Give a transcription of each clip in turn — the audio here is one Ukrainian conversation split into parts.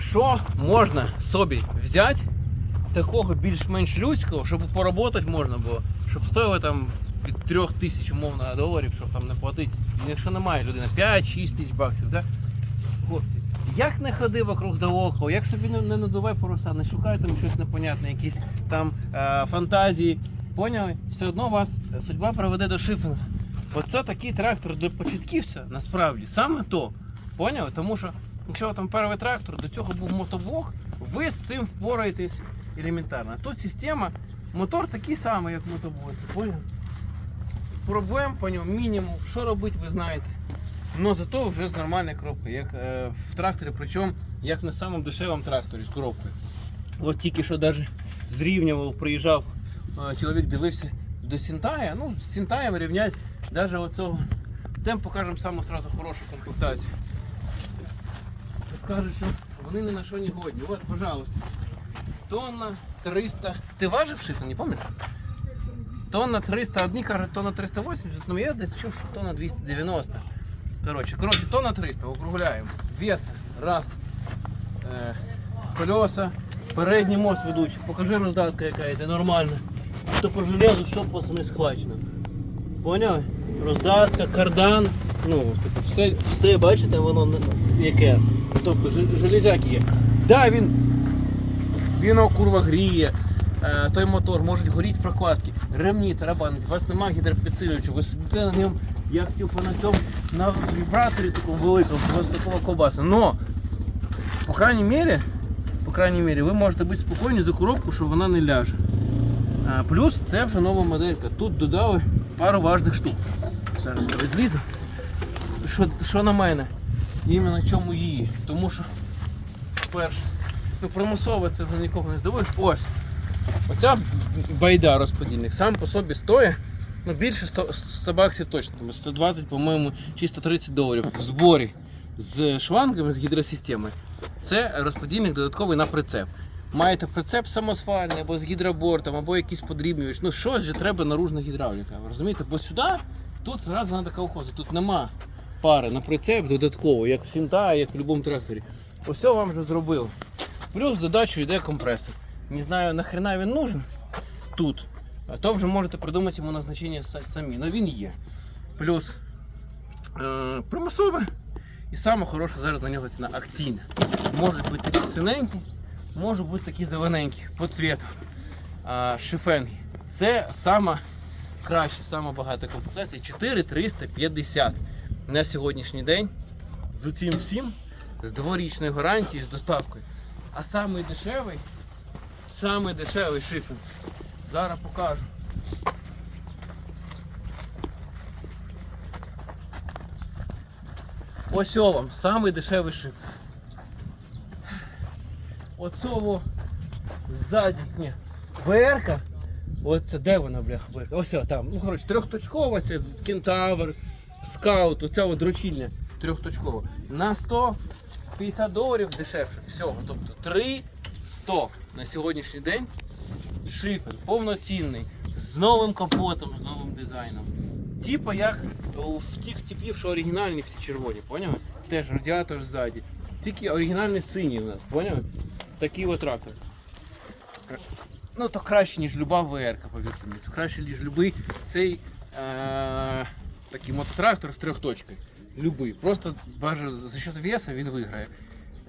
що можна собі взяти такого більш-менш людського, щоб поработати можна було, щоб стоїло там від 3 тисяч умовно доларів, щоб там не платити. Якщо немає людини, 5-6 тисяч баксів, да? Хлопці, як не ходи вокруг да около, як собі не, не надувай паруса, не шукай там щось непонятне, якісь там е, фантазії. Поняли? Все одно вас судьба приведе до шифінгу. Оце такий трактор для початківця, насправді, саме то. Поняли? Тому що, якщо там перший трактор, до цього був мотоблок, ви з цим впораєтесь елементарно. Тут система, мотор такий самий, як в мотоблоці. Проблем по ньому мінімум. Що робити, ви знаєте. Но зато вже з нормальною коробкою, як е, в тракторі, причому як на самому дешевому тракторі з коробкою. От тільки що навіть з Рівнева приїжджав е, чоловік, дивився до Сінтая. Ну, з Сінтаєм рівнять навіть оцього. Тем покажемо саму сразу хорошу комплектацію. Скажуть, що вони ні на що не годні. От, пожалуйста. Тонна 300. Ти важив шифр, не пам'ятаєш? Тонна 300, одні кажуть, тонна 380, ну я десь чув, що тонна 290. Коротше, коротше, тонна 300, округляємо. Вес, раз. Е, колеса, передній мост ведучий. Покажи роздатка яка йде, нормально. То по железу, що пацани схвачено. Поняли? Роздатка, кардан. Ну, типу, все, все бачите, воно яке. Тобто железяки є. Да, він, він курва гріє. Е, той мотор, можуть горіти прокладки, ремні, тарабани, у вас немає гідропідсилювача, ви сидите на ньому, як типу на цьому на вібраторі такому великому, у вас такого ковбаса. Но, по крайній мірі, по крайній мірі, ви можете бути спокійні за коробку, що вона не ляже. А, плюс це вже нова моделька. Тут додали пару важних штук. Зараз злізу. Що, що на мене? Іменно чому її? Тому що, перше, ну примусово це вже нікого не здивуєш. Ось. Оця байда розподільник сам по собі стоїть ну, більше 100, 100 баксів точно, 120, по-моєму, чи 130 доларів в зборі з шлангами, з гідросистемою. Це розподільник додатковий на прицеп. Маєте прицеп самосвальний, або з гідробортом, або якийсь подрібнювач. Ну щось же треба наружна гідравліка. Розумієте? Бо сюди тут зразу треба колхози. Тут нема пари на прицеп додатково, як в Сінта, як в будь-якому тракторі. Ось вам вже зробили. Плюс додачу йде компресор. Не знаю нахрена він нужен тут. А то вже можете придумати йому назначення самі. Ну він є. Плюс е, примусове. І саме хороше зараз на нього ціна акційна. Можуть бути такі синенькі, можуть бути такі зелененькі по цвіту. А, шифенги. Це сама краща, сама багата комплектація. 4350 на сьогоднішній день. З цим всім, з дворічною гарантією, з доставкою. А самий дешевий, самий дешевий шифінг. Зараз покажу. Ось вам, самий дешевий шифр. Оцього ззаді, ні, ВР-ка. Оце де вона, бляха? Ось там. Ну, коротше, трьохточкова, з кентавр, скаут, оця от дрочільня трьохточкова. На 150 доларів дешевше. Всього. Тобто 300 на сьогоднішній день. Шифер повноцінний, з новим капотом, з новим дизайном. Типа як в тих типів, що оригінальні всі червоні, поняли? Теж радіатор ззаді. Тільки оригінальний синій у нас, поняли? Такий от трактор. Ну то краще, ніж люба ВР, повірте мені. Це краще, ніж любий цей е- такий мототрактор з трьохточкою. Любий. Просто баже, за счет веса він виграє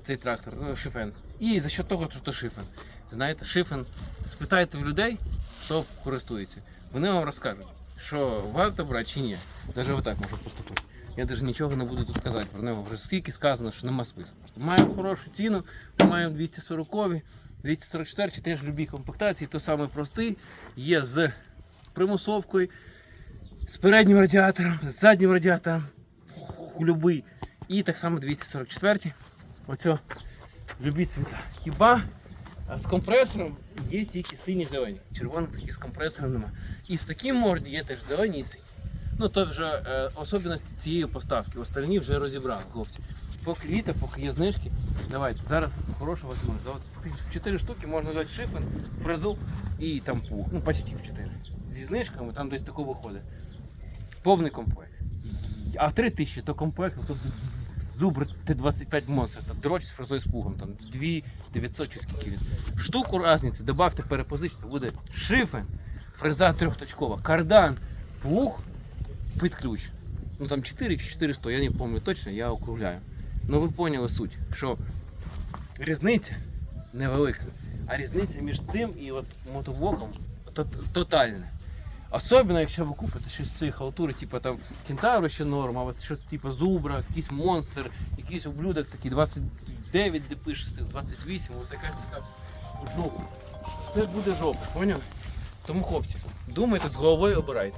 цей трактор, ну, шифен. І за счет того, що то шифен. Знаєте, шифен, спитайте в людей, хто користується. Вони вам розкажуть, що варто брати чи ні. Навіть отак можу поступити. Я навіть нічого не буду тут казати про нього. Вже скільки сказано, що нема. Просто маємо хорошу ціну, маємо 240 244 теж любі комплектації, то саме простий, є з примусовкою, з переднім радіатором, з заднім радіатором, любий. І так само 244. Оце любі цвіта. Хіба з компресором є тільки сині зелені. Червоних таких з компресором нема. І в такій морді є теж зелені і сині. Ну то вже е, особливості цієї поставки. Остальні вже розібрали, хлопці. Поки літо, поки є знижки, давайте зараз хороша возможность. За от в 4 штуки можна дати шифен, фрезу і там пух. Ну почти в 4. Зі знижками там десь тако виходить. Повний комплект. А в 3 тисячі то комплект, ну, тут Зубр Т-25 монстр, там дроч з фрезою з пугом, там 2 900 чи скільки він. Штуку різниці, добавте, перепозичте, буде шифен, фреза трьохточкова, кардан, пух під ключ. Ну там 4 чи 400, я не пам'ятаю точно, я округляю. Ну ви поняли суть, що різниця невелика, а різниця між цим і от мотоблоком тотальна. Особливо, якщо ви купите щось з цієї халтури, типу там кентаври ще норм, а щось типу зубра, якийсь монстр, якийсь ублюдок такий 29, де пише 28, от така така жопа. Це буде жопа, поняв? Тому хлопці, думайте з головою обирайте.